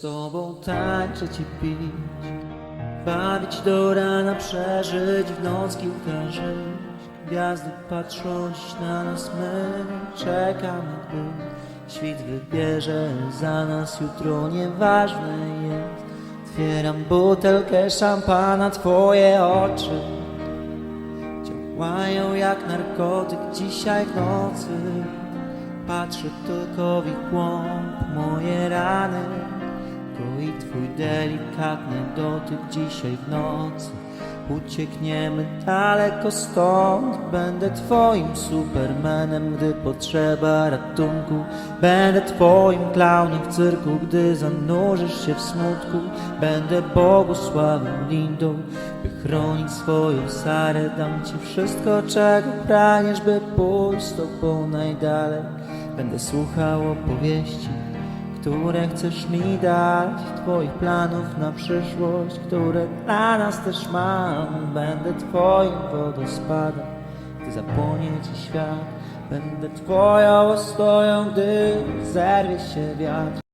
z tobą tańczyć i pić Bawić do rana, przeżyć w noc kilka żyć Gwiazdy patrzą dziś na nas, my czekamy, gdy Świt wybierze. Za nas jutro, nieważne jest. Otwieram butelkę szampana, twoje oczy Działają jak narkotyk dzisiaj w nocy. Patrzę tylko w ich głąb, moje rany twój delikatny dotyk dzisiaj w nocy. Uciekniemy daleko stąd. Będę twoim supermanem, gdy potrzeba ratunku. Będę twoim klaunem w cyrku, gdy zanurzysz się w smutku. Będę błogosławioną lindą, by chronić swoją Sarę. Dam ci wszystko, czego pragniesz, by pójść z tobą najdalej. Będę słuchał opowieści które chcesz mi dać, Twoich planów na przyszłość, które dla nas też mam. Będę Twoim wodospadem, gdy zapłonie Ci świat. Będę Twoją ostoją, gdy zerwie się wiatr.